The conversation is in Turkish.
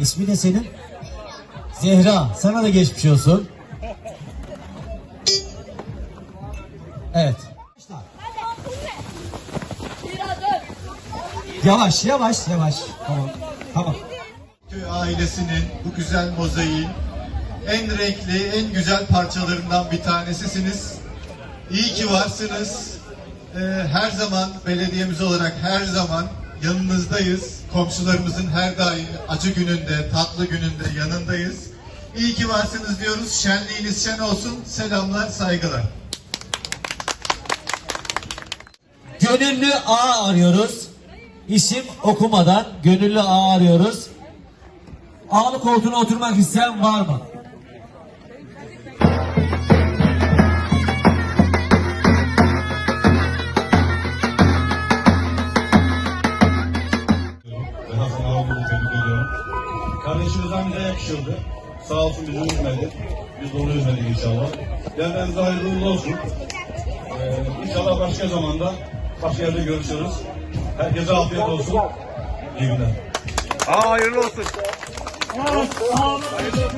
ismi ne senin? Zehra. Sana da geçmiş olsun. Evet. Yavaş yavaş yavaş. Tamam. Tamam. Ailesinin bu güzel mozaiğin en renkli, en güzel parçalarından bir tanesisiniz. İyi ki varsınız. Ee, her zaman belediyemiz olarak her zaman yanınızdayız. Komşularımızın her daim acı gününde, tatlı gününde yanındayız. İyi ki varsınız diyoruz. Şenliğiniz şen olsun. Selamlar, saygılar. Gönüllü A arıyoruz. İsim okumadan gönüllü A arıyoruz. Ağlı koltuğuna oturmak isteyen var mı? Kardeşimizden bize yakışırdı. Sağ olsun bizi üzmedi. Biz de onu üzmedik inşallah. Gelmenize hayırlı uğurlu olsun. Ee, inşallah başka zamanda başka yerde görüşürüz. Herkese afiyet olsun. İyi günler. Aa hayırlı olsun. Hayırlı olsun.